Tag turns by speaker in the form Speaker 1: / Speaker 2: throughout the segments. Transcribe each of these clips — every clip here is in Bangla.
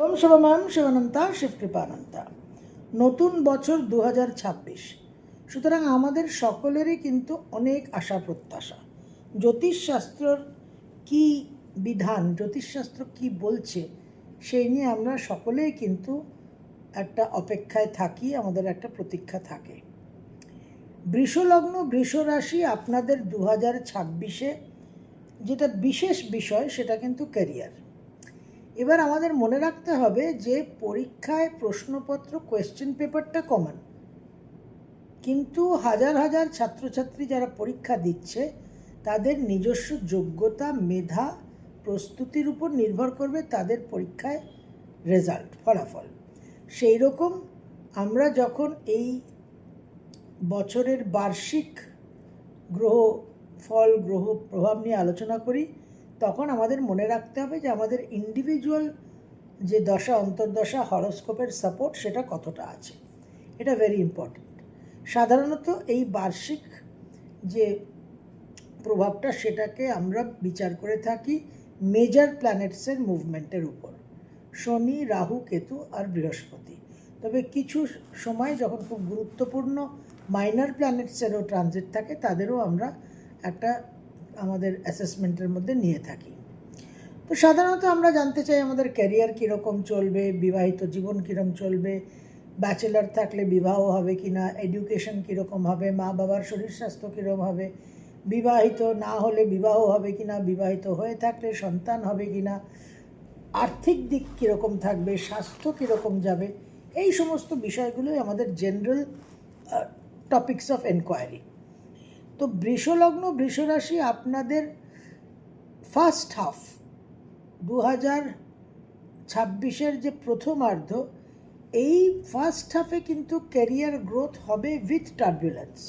Speaker 1: ওম শিবমাম শিবানন্তা শিবকৃপানন্তা নতুন বছর দু হাজার ছাব্বিশ। সুতরাং আমাদের সকলেরই কিন্তু অনেক আশা, প্রত্যাশা। জ্যোতিষশাস্ত্রর কি বিধান, জ্যোতিষশাস্ত্র কি বলছে, সেই নিয়ে আমরা সকলেই কিন্তু একটা অপেক্ষায় থাকি, আমাদের একটা প্রতীক্ষা থাকে। বৃষলগ্ন বৃষ রাশি আপনাদের দু হাজার ছাব্বিশে যেটা বিশেষ বিষয়, সেটা কিন্তু ক্যারিয়ার। এবার আমাদের মনে রাখতে হবে যে পরীক্ষায় প্রশ্নপত্র কোয়েশ্চেন পেপারটা কমন কিন্তু হাজার হাজার ছাত্রছাত্রী যারা পরীক্ষা দিচ্ছে, তাদের নিজস্ব যোগ্যতা, মেধা, প্রস্তুতির উপর নির্ভর করবে তাদের পরীক্ষায় রেজাল্ট ফলাফল। সেই রকম আমরা যখন এই বছরের বার্ষিক গ্রহ, ফল, গ্রহ, প্রভাব নিয়ে আলোচনা করি তখন আমাদের মনে রাখতে হবে যে আমাদের ইন্ডিভিজুয়াল যে দশা, অন্তর্দশা হরস্কোপের সাপোর্ট সেটা কতটা আছে। এটা ভেরি ইম্পর্ট্যান্ট সাধারণত এই বার্ষিক যে প্রভাবটা সেটাকে আমরা বিচার করে থাকি মেজর প্ল্যানেটসের মুভমেন্টের উপর। শনি, রাহু, কেতু আর বৃহস্পতি। তবে কিছু সময় যখন খুব গুরুত্বপূর্ণ মাইনার প্ল্যানেটসেরও ট্রানজিট থাকে, তাদেরও আমরা একটা আমাদের অ্যাসেসমেন্টের মধ্যে নিয়ে থাকি। তো সাধারণত আমরা জানতে চাই আমাদের ক্যারিয়ার কীরকম চলবে, বিবাহিত জীবন কীরকম চলবে ব্যাচেলার থাকলে বিবাহ হবে কি না এডুকেশন কীরকম হবে মা বাবার শরীর স্বাস্থ্য কীরকম হবে, বিবাহিত না হলে বিবাহ হবে কি না বিবাহিত হয়ে থাকলে সন্তান হবে কি না আর্থিক দিক কীরকম থাকবে, স্বাস্থ্য কীরকম যাবে, এই সমস্ত বিষয়গুলোই আমাদের জেনারেল টপিকস অফ এনকোয়ারি তো বৃষলগ্ন বৃষরাশি আপনাদের ফার্স্ট হাফ দু হাজার ছাব্বিশের যে প্রথমার্ধ, এই ফার্স্ট হাফে কিন্তু ক্যারিয়ার গ্রোথ হবে উইথ টার্বুলেন্স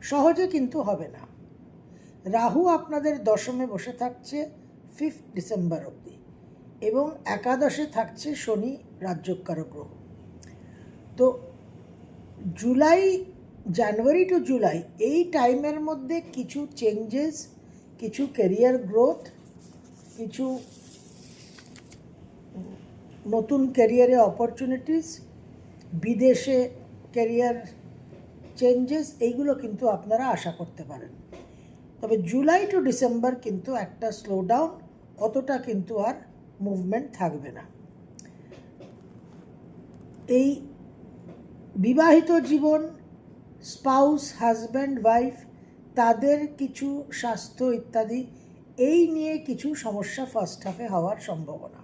Speaker 1: সহজে কিন্তু হবে না। রাহু আপনাদের দশমে বসে থাকছে ফিফথ ডিসেম্বর অবধি এবং একাদশে থাকছে শনি রাজ্যকারক গ্রহ তো জুলাই জানুয়ারি টু জুলাই এই টাইমের মধ্যে কিছু চেঞ্জেস কিছু ক্যারিয়ার গ্রোথ কিছু নতুন ক্যারিয়ারে অপরচুনিটিস বিদেশে ক্যারিয়ার চেঞ্জেস এইগুলো কিন্তু আপনারা আশা করতে পারেন। তবে জুলাই টু ডিসেম্বর কিন্তু একটা স্লো ডাউন অতটা কিন্তু আর মুভমেন্ট থাকবে না। এই বিবাহিত জীবন স্পাউস, হাজব্যান্ড, ওয়াইফ, তাদের কিছু স্বাস্থ্য ইত্যাদি, এই নিয়ে কিছু সমস্যা ফার্স্ট হাফে হওয়ার সম্ভাবনা।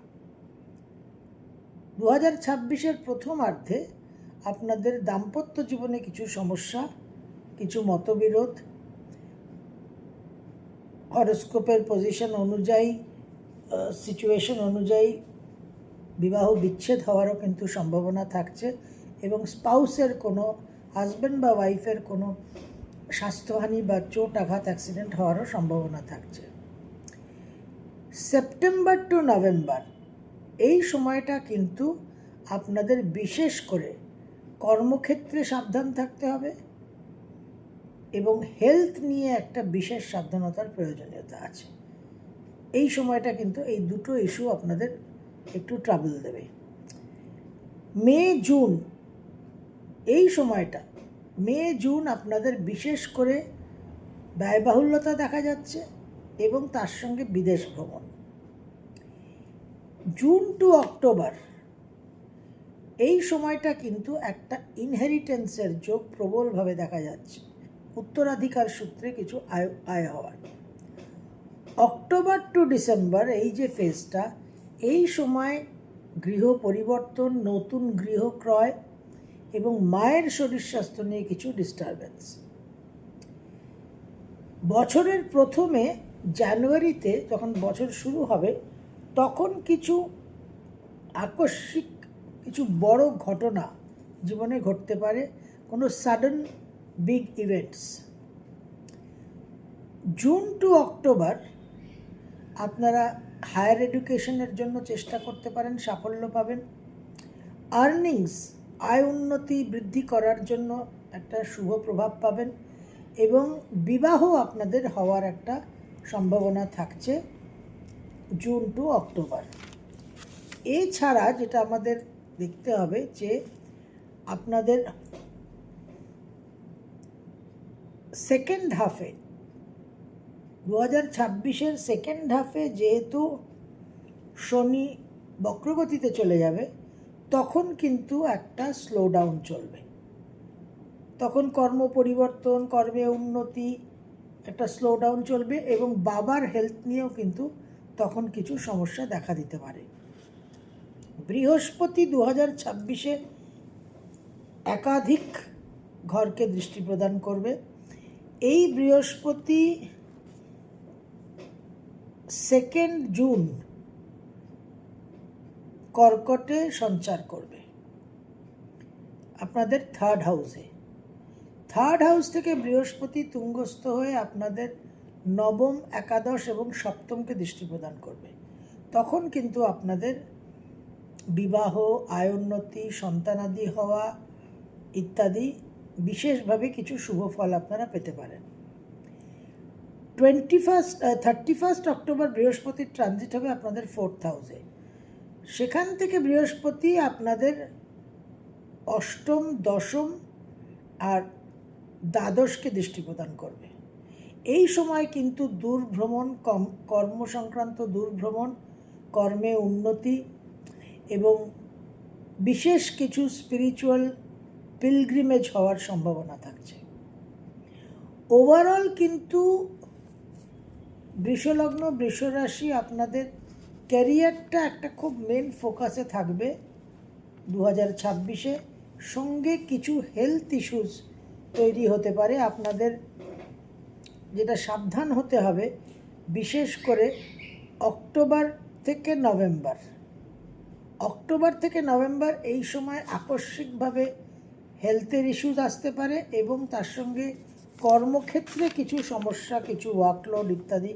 Speaker 1: দু হাজার ছাব্বিশের প্রথমার্ধে আপনাদের দাম্পত্য জীবনে কিছু সমস্যা, কিছু মতবিরোধ হরস্কোপের পজিশন অনুযায়ী সিচুয়েশন অনুযায়ী বিবাহ বিচ্ছেদ হওয়ারও কিন্তু সম্ভাবনা থাকছে এবং স্পাউসের কোনো হাজব্যান্ড বা ওয়াইফের কোনো স্বাস্থ্যহানি বা চোট আঘাত অ্যাক্সিডেন্ট হওয়ারও সম্ভাবনা থাকছে। সেপ্টেম্বর টু নভেম্বর এই সময়টা কিন্তু আপনাদের বিশেষ করে কর্মক্ষেত্রে সাবধান থাকতে হবে এবং হেলথ নিয়ে একটা বিশেষ সাবধানতার প্রয়োজনীয়তা আছে। এই সময়টা কিন্তু এই দুটো ইস্যু আপনাদের একটু ট্রাবল দেবে। মে জুন এই সময়টা, মে, জুন আপনাদের বিশেষ করে ব্যয়বাহুল্যতা দেখা যাচ্ছে এবং তার সঙ্গে বিদেশ ভ্রমণ। জুন টু অক্টোবর, এই সময়টা কিন্তু একটা ইনহেরিটেন্সের যোগ প্রবলভাবে দেখা যাচ্ছে। উত্তরাধিকার সূত্রে কিছু আয় আয় হওয়ার। অক্টোবর টু ডিসেম্বর, এই যে ফেজটা এই সময় গৃহ পরিবর্তন, নতুন গৃহ ক্রয় এবং মায়ের শরীর স্বাস্থ্য নিয়ে কিছু ডিস্টারবেন্স বছরের প্রথমে জানুয়ারিতে যখন বছর শুরু হবে, তখন কিছু আকস্মিক, কিছু বড় ঘটনা জীবনে ঘটতে পারে। কোনো sudden big events June to October আপনারা হায়ার এডুকেশনের জন্য চেষ্টা করতে পারেন, সাফল্য পাবেন। আর্নিংস আয় উন্নতি বৃদ্ধি করার জন্য একটা শুভ প্রভাব পাবেন এবং বিবাহ আপনাদের হওয়ার একটা সম্ভাবনা থাকছে জুন টু অক্টোবর। এছাড়া যেটা আমাদের দেখতে হবে যে আপনাদের সেকেন্ড হাফে দু হাজার ছাব্বিশের সেকেন্ড হাফে যেহেতু শনি বক্রগতিতে চলে যাবে তখন কিন্তু একটা স্লো ডাউন চলবে। তখন কর্ম পরিবর্তন, কর্মে উন্নতি, একটা স্লো ডাউন চলবে এবং বাবার হেলথ নিয়েও কিন্তু তখন কিছু সমস্যা দেখা দিতে পারে। বৃহস্পতি দু হাজার ছাব্বিশে একাধিক ঘরকে দৃষ্টি প্রদান করবে। এই বৃহস্পতি সেকেন্ড জুন কর্কটে সঞ্চার করবে। আপনাদের থার্ড হাউসে থার্ড হাউস থেকে বৃহস্পতি তুঙ্গস্থ হয়ে আপনাদের নবম, একাদশ এবং সপ্তমকে দৃষ্টি প্রদান করবে। তখন কিন্তু আপনাদের বিবাহ, আয়োন্নতি, সন্তানাদি হওয়া ইত্যাদি বিশেষভাবে কিছু শুভ ফল আপনারা পেতে পারেন। Twenty first thirty first October বৃহস্পতির ট্রানজিট হবে আপনাদের ফোর্থ হাউসে সেখান থেকে বৃহস্পতি আপনাদের অষ্টম, দশম আর দ্বাদশকে দৃষ্টি প্রদান করবে। এই সময় কিন্তু দূরভ্রমণ, কম কর্ম সংক্রান্ত দূরভ্রমণ, কর্মে উন্নতি এবং বিশেষ কিছু স্পিরিচুয়াল পিলগ্রিমেজ হওয়ার সম্ভাবনা থাকছে। ওভারঅল কিন্তু বৃষলগ্ন, বৃষরাশি আপনাদের ক্যারিয়ারটা একটা খুব মেন ফোকাসে থাকবে দু হাজার ছাব্বিশে। সঙ্গে কিছু হেলথ ইস্যুস তৈরি হতে পারে। আপনাদের যেটা সাবধান হতে হবে, বিশেষ করে অক্টোবর থেকে নভেম্বর। অক্টোবর থেকে নভেম্বর এই সময় আকস্মিকভাবে হেলথের ইস্যুস আসতে পারে এবং তার সঙ্গে কর্মক্ষেত্রে কিছু সমস্যা, কিছু ওয়ার্কলোড ইত্যাদি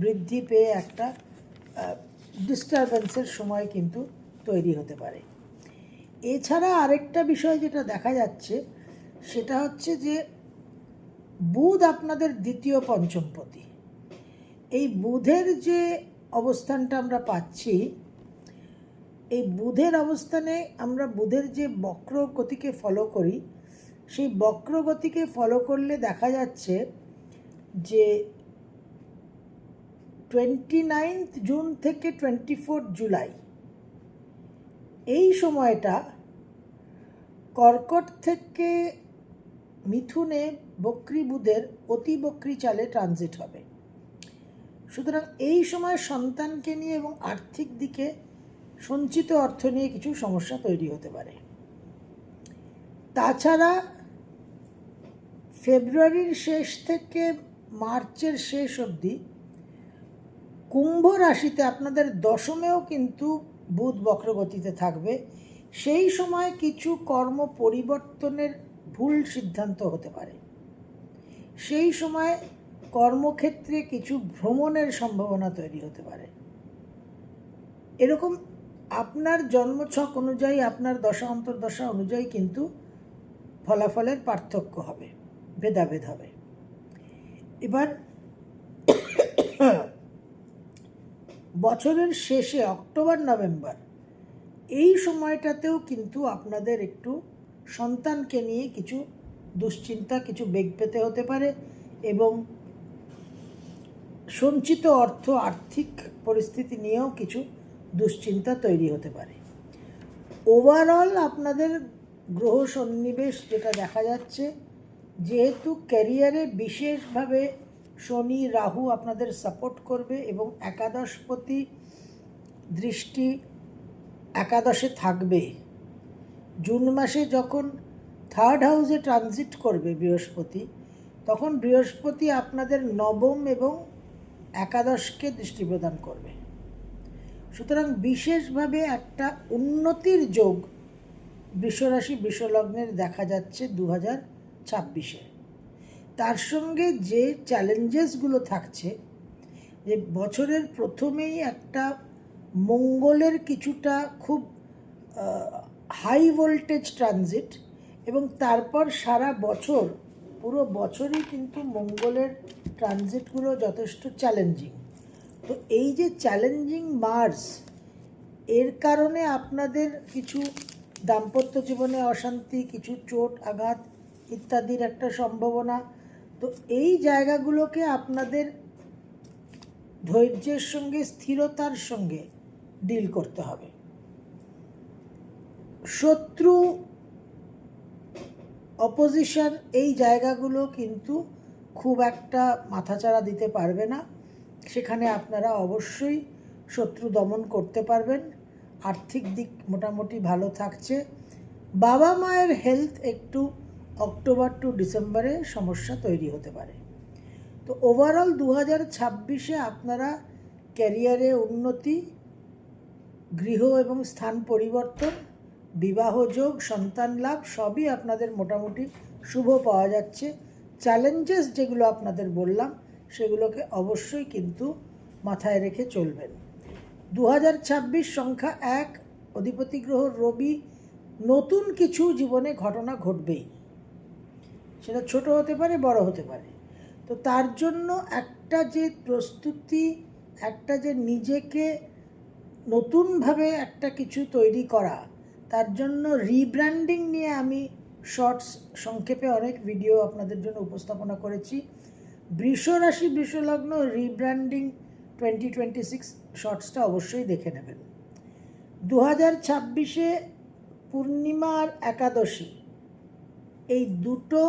Speaker 1: বৃদ্ধি পেয়ে একটা ডিস্টারবেন্সের সময় কিন্তু তৈরি হতে পারে। এছাড়া আরেকটা বিষয় যেটা দেখা যাচ্ছে, সেটা হচ্ছে যে বুধ আপনাদের দ্বিতীয় পঞ্চমপতি। এই বুধের যে অবস্থানটা আমরা পাচ্ছি, এই বুধের অবস্থানে আমরা বুধের যে বক্র গতিকে ফলো করি, সেই বক্র গতিকে ফলো করলে দেখা যাচ্ছে যে টোয়েন্টি নাইনথ জুন থেকে টোয়েন্টি ফোর্থ জুলাই এই সময়টা কর্কট থেকে মিথুনে বক্রী বুধের অতি বক্রী চালে ট্রানজিট হবে। সুতরাং এই সময় সন্তানকে নিয়ে এবং আর্থিক দিকে সঞ্চিত অর্থ নিয়ে কিছু সমস্যা তৈরি হতে পারে। তাছাড়া ফেব্রুয়ারির শেষ থেকে মার্চের শেষ অবধি কুম্ভ রাশিতে আপনাদের দশমেও কিন্তু বুধ বক্রগতিতে থাকবে। সেই সময় কিছু কর্ম পরিবর্তনের ভুল সিদ্ধান্ত হতে পারে। সেই সময় কর্মক্ষেত্রে কিছু ভ্রমণের সম্ভাবনা তৈরি হতে পারে। এরকম আপনার জন্মছক অনুযায়ী, আপনার দশা, অন্তর্দশা অনুযায়ী কিন্তু ফলাফলের পার্থক্য হবে, ভেদাভেদ হবে। এবার বছরের শেষে অক্টোবর, নভেম্বর। এই সময়টাতেও কিন্তু আপনাদের একটু সন্তানকে নিয়ে কিছু দুশ্চিন্তা, কিছু বেগ পেতে হতে পারে এবং সঞ্চিত অর্থ, আর্থিক পরিস্থিতি নিয়েও কিছু দুশ্চিন্তা তৈরি হতে পারে। ওভারঅল আপনাদের গ্রহ সন্নিবেশ যেটা দেখা যাচ্ছে, যেহেতু ক্যারিয়ারে বিশেষভাবে শনি রাহু আপনাদের সাপোর্ট করবে এবং একাদশপতি দৃষ্টি একাদশে থাকবে। জুন মাসে যখন থার্ড হাউসে ট্রানজিট করবে বৃহস্পতি, তখন বৃহস্পতি আপনাদের নবম এবং একাদশকে দৃষ্টি প্রদান করবে। সুতরাং বিশেষভাবে একটা উন্নতির যোগ বৃষরাশি, বৃষলগ্নের দেখা যাচ্ছে দু হাজার ছাব্বিশে। তার সঙ্গে যে চ্যালেঞ্জেসগুলো থাকছে, যে বছরের প্রথমেই একটা মঙ্গলের কিছুটা খুব হাই ভোল্টেজ ট্রানজিট এবং তারপর সারা বছর, পুরো বছরই কিন্তু মঙ্গলের ট্রানজিটগুলো যথেষ্ট চ্যালেঞ্জিং তো এই যে চ্যালেঞ্জিং মার্স এর কারণে আপনাদের কিছু দাম্পত্য জীবনে অশান্তি, কিছু চোট, আঘাত ইত্যাদির একটা সম্ভাবনা তো এই জায়গাগুলোকে আপনাদের ধৈর্যের সঙ্গে, স্থিরতার সঙ্গে ডিল করতে হবে। শত্রু অপোজিশন এই জায়গাগুলো কিন্তু খুব একটা মাথাচাড়া দিতে পারবে না। সেখানে আপনারা অবশ্যই শত্রু দমন করতে পারবেন। আর্থিক দিক মোটামুটি ভালো থাকছে। বাবা মায়ের হেলথ একটু অক্টোবর টু ডিসেম্বরে সমস্যা তৈরি হতে পারে। তো ওভারঅল দু হাজার ছাব্বিশে আপনারা ক্যারিয়ারে উন্নতি, গৃহ এবং স্থান পরিবর্তন বিবাহযোগ সন্তান লাভ সবই আপনাদের মোটামুটি শুভ পাওয়া যাচ্ছে। চ্যালেঞ্জেস যেগুলো আপনাদের বললাম, সেগুলোকে অবশ্যই কিন্তু মাথায় রেখে চলবেন। দু হাজার ছাব্বিশ সংখ্যা এক, অধিপতি গ্রহ রবি, নতুন কিছু জীবনে ঘটনা ঘটবেই। সেটা ছোট হতে পারে, বড় হতে পারে। তো তার জন্য একটা যে প্রস্তুতি, একটা যে নিজেকে নতুনভাবে একটা কিছু তৈরি করা, তার জন্য রিব্র্যান্ডিং নিয়ে আমি শর্টস সংক্ষেপে অনেক ভিডিও আপনাদের জন্য উপস্থাপনা করেছি। বৃষ রাশি বৃষলগ্ন রিব্র্যান্ডিং টোয়েন্টি টোয়েন্টি সিক্স শর্টসটা অবশ্যই দেখে নেবেন। দু হাজার ছাব্বিশে পূর্ণিমা আর একাদশী এই দুটো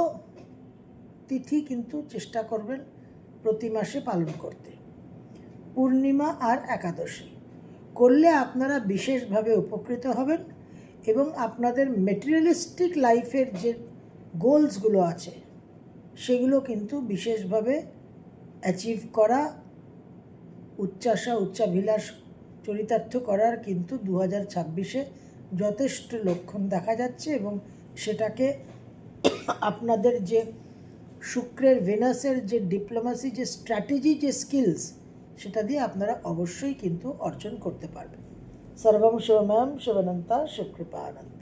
Speaker 1: তিথি কিন্তু চেষ্টা করবেন প্রতি মাসে পালন করতে। পূর্ণিমা আর একাদশী। করলে আপনারা বিশেষভাবে উপকৃত হবেন এবং আপনাদের মেটেরিয়ালিস্টিক লাইফের যে গোলসগুলো আছে, সেগুলো কিন্তু বিশেষভাবে অ্যাচিভ করা, উচ্চাশা, উচ্চাভিলাষ, চরিতার্থ করার কিন্তু দু হাজার ছাব্বিশে যথেষ্ট লক্ষণ দেখা যাচ্ছে এবং সেটাকে আপনাদের যে শুক্রের ভেনাসের যে ডিপ্লোমাসি যে স্ট্র্যাটেজি যে স্কিলস সেটা দিয়ে আপনারা অবশ্যই কিন্তু অর্জন করতে পারবেন। সর্বম শিবময়ম, শিবানন্তা শিবকৃপা আনন্দ